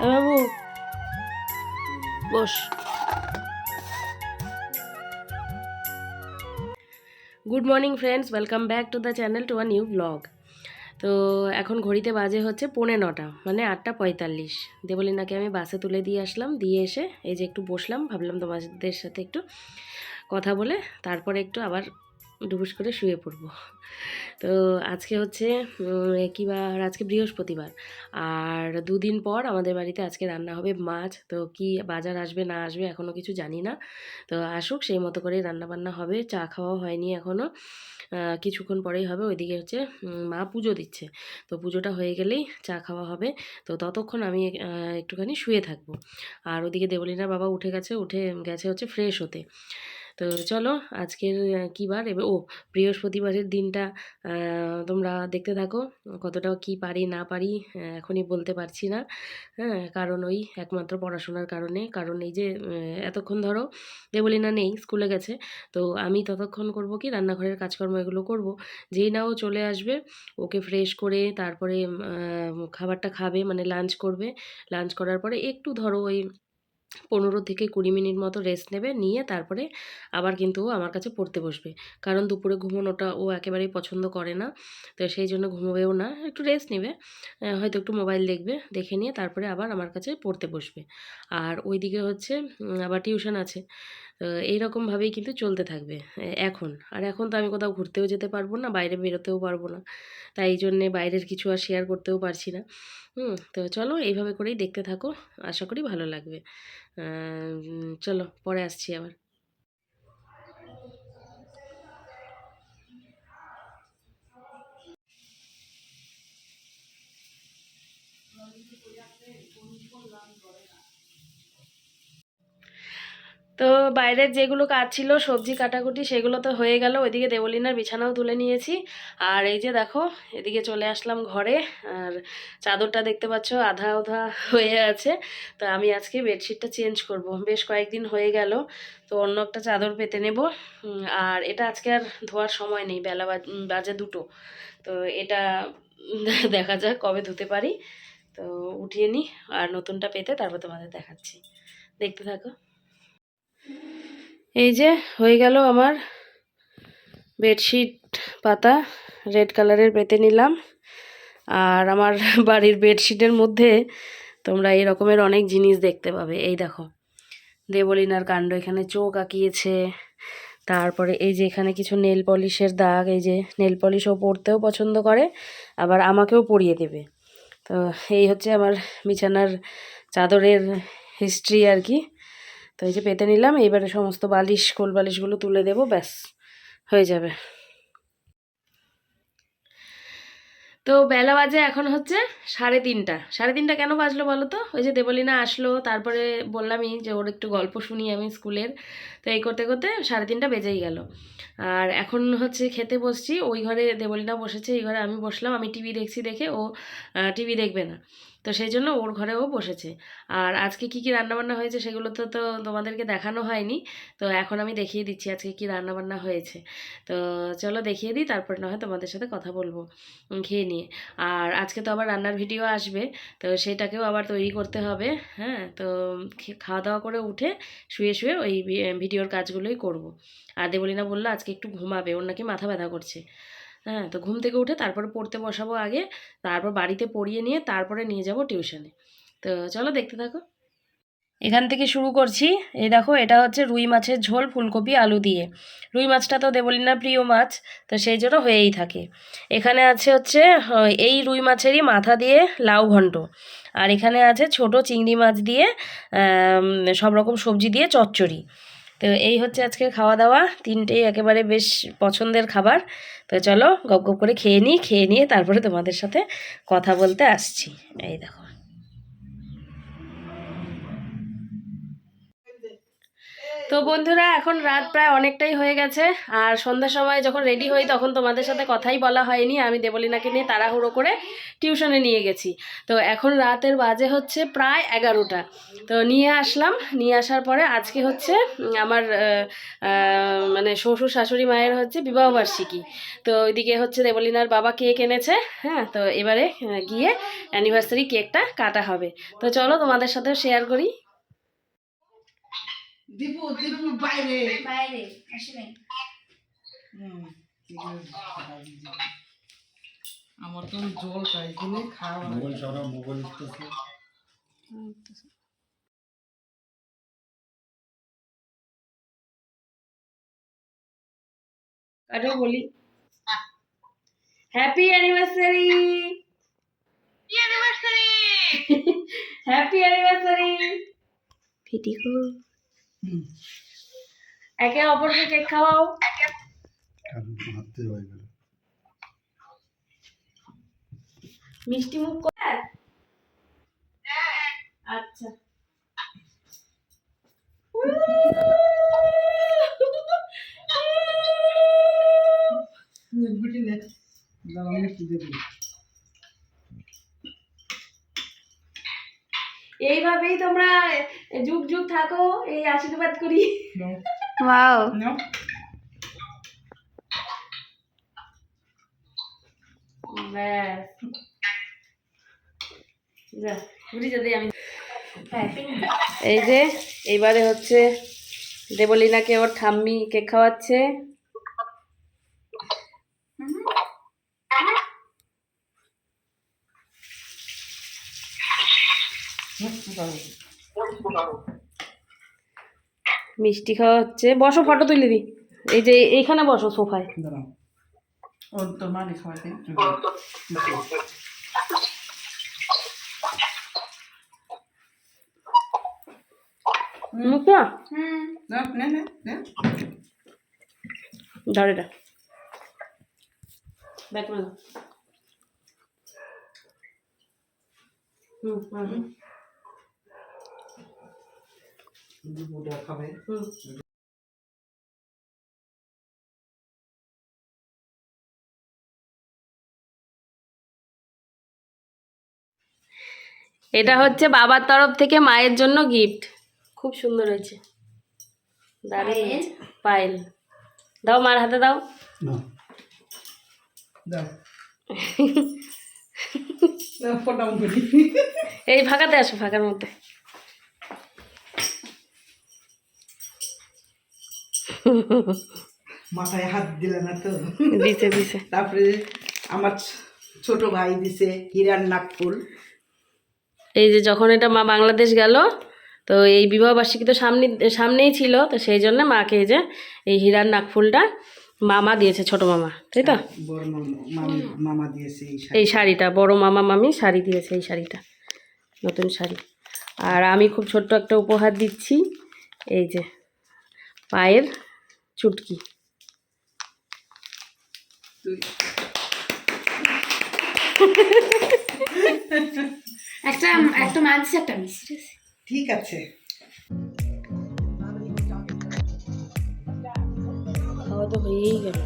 Babu. Boss. Good morning friends, welcome back to the channel to a new blog. তো এখন ঘড়িতে বাজে হচ্ছে পৌনে নটা মানে আটটা পঁয়তাল্লিশ। দেবলিনাকে আমি বাসে তুলে দিয়ে আসলাম, দিয়ে এসে এই যে একটু বসলাম, ভাবলাম তোমাদের সাথে একটু কথা বলে, তারপরে একটু আবার ডুবুস করে শুয়ে পড়ব। তো আজকে হচ্ছে কি বার আজকে বৃহস্পতিবার। আর দুদিন পর আমাদের বাড়িতে আজকে রান্না হবে মাছ। তো কি বাজার আসবে, না আসবে এখনও কিছু জানি না। তো আসুক, সেই মতো করে রান্না বান্না হবে। চা খাওয়া হয়নি এখনও কিছুক্ষণ পরেই হবে। ওইদিকে হচ্ছে মা পুজো দিচ্ছে। তো পুজোটা হয়ে গেলেই চা খাওয়া হবে। তো ততক্ষণ আমি একটুখানি শুয়ে থাকব। আর ওদিকে দেবলিনার বাবা উঠে গেছে উঠে গেছে হচ্ছে ফ্রেশ হতে। তো চলো আজকের কী বার? এবার, ও, বৃহস্পতিবারের দিনটা তোমরা দেখতে থাকো, কতটা কি পারি, না পারি এখনই বলতে পারছি না। হ্যাঁ কারণ ওই একমাত্র পড়াশোনার কারণে, কারণ এই যে এতক্ষণ ধরো দেবলিনা নেই, স্কুলে গেছে, তো আমি ততক্ষণ করব কি, রান্নাঘরের কাজকর্ম এগুলো করব, যেই না ও চলে আসবে, ওকে ফ্রেশ করে তারপরে খাবারটা খাবে মানে লাঞ্চ করবে লাঞ্চ করার পরে একটু ধরো ওই পনেরো থেকে কুড়ি মিনিট মতো রেস্ট নেবে, নিয়ে তারপরে আবার কিন্তু আমার কাছে পড়তে বসবে। কারণ দুপুরে ঘুমোনোটা ও একেবারেই পছন্দ করে না, তো সেই জন্য ঘুমোবেও না, একটু রেস্ট নেবে। হয়তো একটু মোবাইল দেখবে, দেখে নিয়ে তারপরে আবার আমার কাছে পড়তে বসবে। আর ওইদিকে হচ্ছে আবার টিউশন আছে। তো এইরকমভাবেই কিন্তু চলতে থাকবে এখন। আর এখন তো আমি কোথাও ঘুরতেও যেতে পারব না, বাইরে বেরোতেও পারব না। তাই এই জন্যে বাইরের কিছু আর শেয়ার করতেও পারছি না। হুম, তো চলো এইভাবে করেই দেখতে থাকো, আশা করি ভালো লাগবে। চলো, পরে আসছি আবার। তো বাইরের যেগুলো কাজ ছিল, সবজি কাটাকুটি সেগুলো তো হয়ে গেল। ওইদিকে দেবলিনার বিছানাও তুলে নিয়েছি। আর এই যে দেখো, এদিকে চলে আসলাম ঘরে। আর চাদরটা দেখতে পাচ্ছ, আধা আধা হয়ে আছে। তো আমি আজকে বেডশিটটা চেঞ্জ করব। বেশ কয়েকদিন হয়ে গেল, তো অন্য একটা চাদর পেতে নেব। আর এটা আজকে আর ধোয়ার সময় নেই, বেলা বাজে দুটো। তো এটা দেখা যাক কবে ধুতে পারি। তো উঠিয়ে নিই আর নতুনটা পেতে তারপর তোমাদের দেখাচ্ছি। দেখতে থাকো। এই যে হয়ে গেল আমার বেডশিট পাতা, রেড কালারের পেতে নিলাম। আর আমার বাড়ির বেডশিটের মধ্যে তোমরা এই রকমের অনেক জিনিস দেখতে পাবে। এই দেখো, দেবলিনার কাণ্ড এখানে চোখ আঁকিয়েছে। তারপরে এই যে এখানে কিছু নেল পলিশের দাগ, এই যে নেল পলিশও পরতেও পছন্দ করে, আবার আমাকেও পরিয়ে দেবে। তো এই হচ্ছে আমার বিছানার চাদরের হিস্ট্রি আর কি। তো এই যে পেতে নিলাম, এইবারে সমস্ত বালিশ, কোল বালিশগুলো তুলে দেবো, ব্যাস, হয়ে যাবে। তো বেলা বাজে এখন হচ্ছে সাড়ে তিনটা। সাড়ে তিনটা কেন বাজলো বলো তো? ওই যে দেবলিনা আসলো, তারপরে বললামই যে ওর একটু গল্প শুনি আমি স্কুলের। তো এই করতে করতে সাড়ে তিনটা বেজেই গেল। আর এখন হচ্ছে খেতে বসছি, ওই ঘরে দেবলিনা বসেছে, এই ঘরে আমি বসলাম, আমি টিভি দেখছি দেখে ও টিভি দেখবে না। তো সেই জন্য ওর ঘরেও বসেছে। আর আজকে কি কি রান্নাবান্না হয়েছে সেগুলো তো তো তোমাদেরকে দেখানো হয়নি। তো এখন আমি দেখিয়ে দিচ্ছি আজকে কি রান্নাবান্না হয়েছে। তো চলো দেখিয়ে দিই, তারপর না হয় তোমাদের সাথে কথা বলব খেয়ে নিয়ে। আর আজকে তো আবার রান্নার ভিডিও আসবে, তো সেটাকেও আবার তৈরি করতে হবে হ্যাঁ? তো খাওয়া দাওয়া করে উঠে শুয়ে শুয়ে ওই ভিডিওর কাজগুলোই করব। আর দেবলিনা বলল আজকে একটু ঘুমাবে, ওর নাকি মাথা ব্যথা করছে। হ্যাঁ তো ঘুম থেকে উঠে তারপরে পড়তে বসাবো আগে, তারপর বাড়িতে পড়িয়ে নিয়ে তারপরে নিয়ে যাব টিউশনে। তো চলো দেখতে থাকো। এখান থেকে শুরু করছি। এই দেখো, এটা হচ্ছে রুই মাছের ঝোল, ফুলকপি, আলু দিয়ে। রুই মাছটা তো দেবলিনার প্রিয় মাছ, তো সেই জন্য হয়েই থাকে। এখানে আছে হচ্ছে এই রুই মাছেরই মাথা দিয়ে লাউ ঘন্ট। আর এখানে আছে ছোট চিংড়ি মাছ দিয়ে সব রকম সবজি দিয়ে চচ্চড়ি। তো এই হচ্ছে আজকে খাওয়া দাওয়া তিনটেই একেবারে বেশ পছন্দের খাবার। তো চলো গপ গপ করে খেয়ে নিই, খেয়ে নিয়ে তারপরে তোমাদের সাথে কথা বলতে আসছি। এই দেখো। তো বন্ধুরা, এখন রাত প্রায় অনেকটাই হয়ে গেছে, আর সন্ধ্যার সময় যখন রেডি হই তখন তোমাদের সাথে কথাই বলা হয়নি, আমি দেবলিনাকে নিয়ে তাড়াহুড়ো করে টিউশনে নিয়ে গেছি। তো এখন রাতের বাজে হচ্ছে প্রায় এগারোটা। তো নিয়ে আসলাম, নিয়ে আসার পরে আজকে হচ্ছে আমার মানে শ্বশুর শাশুড়ি মায়ের হচ্ছে বিবাহবার্ষিকী তো ওইদিকে হচ্ছে দেবলিনার বাবা কেক এনেছে হ্যাঁ তো এবারে গিয়ে অ্যানিভার্সারি কেকটা কাটা হবে। তো চলো তোমাদের সাথে শেয়ার করি। দীপু দীপু বাইরে। বাইরে। আমার তো জল চাই কিনে খাওয়া মোবাইল সারা মোবাইল কাটো বলি। হ্যাপি অ্যানিভার্সারি হ্যাপি অ্যানিভার্সারি ফিটিকো হুম, একে অপরকে কেক খাওয়াও। হয়ে মিষ্টি মুখ করে। আচ্ছা। গুটি নে। দাঁড়া, আমি দেবো। এইভাবেই তোমরা যুগ যুগ থাকো এই আশীর্বাদ করি। ওয়াও। নাও। ব্যাস। যা বুঝি যদি আমি। এই যে এইবারে হচ্ছে দেবলীনাকে ওর ঠাম্মি কেক খাওয়াচ্ছে। মিষ্টি খাওয়া হচ্ছে। বসো ফটো তুলে দি এই যে এইখানে বসো সোফায়। মানে হুম। নে, নে, নে। ধর এটা। ব্যাক হুম হুম। খাবে। এটা হচ্ছে বাবার তরফ থেকে মায়ের জন্য গিফট খুব সুন্দর হয়েছে। দারুণ পায়েল? দাও মার হাতে দাও। এই ফাঁকাতে আসো ফাঁকার মধ্যে। মাথায় হাত দিলে না তো? দিছে দিছে। তারপরে আমার ছোট ভাই দিছে হিরার নাকফুল এই যে যখন এটা মা বাংলাদেশ গেল তো এই বিবাহবার্ষিকী তো সামনে সামনেই ছিল তো সেই জন্য মাকে এই যে এই হীরার নাকফুলটা মামা দিয়েছে ছোট মামা তাই তো? মামা দিয়েছে এই শাড়িটা বড় মামা মামি শাড়ি দিয়েছে এই শাড়িটা নতুন শাড়ি। আর আমি খুব ছোট্ট একটা উপহার দিচ্ছি এই যে পায়ের চুটকি তুই একটা একটা মাছ একটা মিষ্টি ঠিক আছে খাওয়া তো হয়েই গেল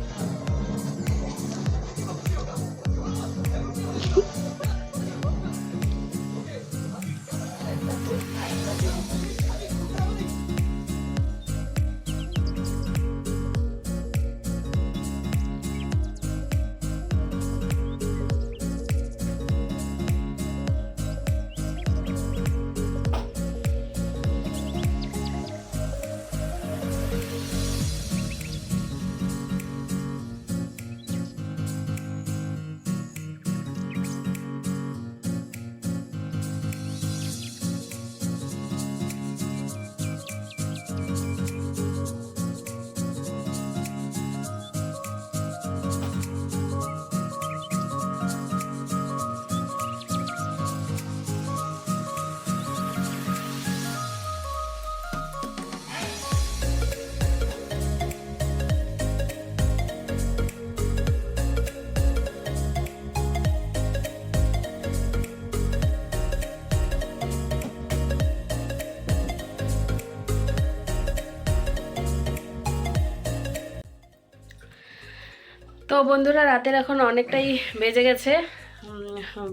তো বন্ধুরা, রাতের এখন অনেকটাই বেজে গেছে।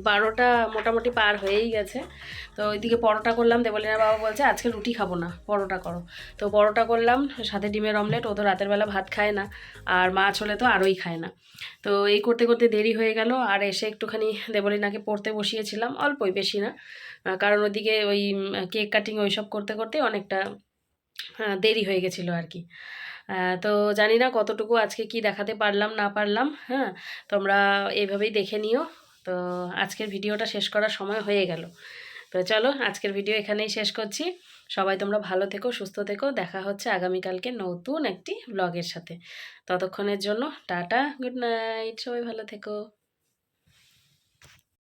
বারোটা মোটামুটি পার হয়েই গেছে। তো ওইদিকে পরোটা করলাম, দেবলিনা বাবা বলছে, আজকে রুটি খাব না, পরোটা করো। তো পরোটা করলাম, সাথে ডিমের অমলেট, ও তো রাতের বেলা ভাত খায় না, আর মাছ হলে তো আরোই খায় না। তো এই করতে করতে দেরি হয়ে গেল, আর এসে একটুখানি দেবলিনাকে পড়তে বসিয়েছিলাম, অল্পই বেশি না কারণ ওদিকে ওই কেক কাটিং ওইসব করতে করতে অনেকটা দেরি হয়ে গেছিল আর কি। তো জানি না কতটুকু আজকে কি দেখাতে পারলাম, না পারলাম হ্যাঁ? তোমরা এইভাবেই দেখে নিও। তো আজকের ভিডিওটা শেষ করার সময় হয়ে গেল। তো চলো, আজকের ভিডিও এখানেই শেষ করছি। সবাই তোমরা ভালো থেকো, সুস্থ থেকো। দেখা হচ্ছে আগামীকালকে নতুন একটি ব্লগের সাথে। ততক্ষণের জন্য টাটা, গুড নাইট। সবাই ভালো থেকো।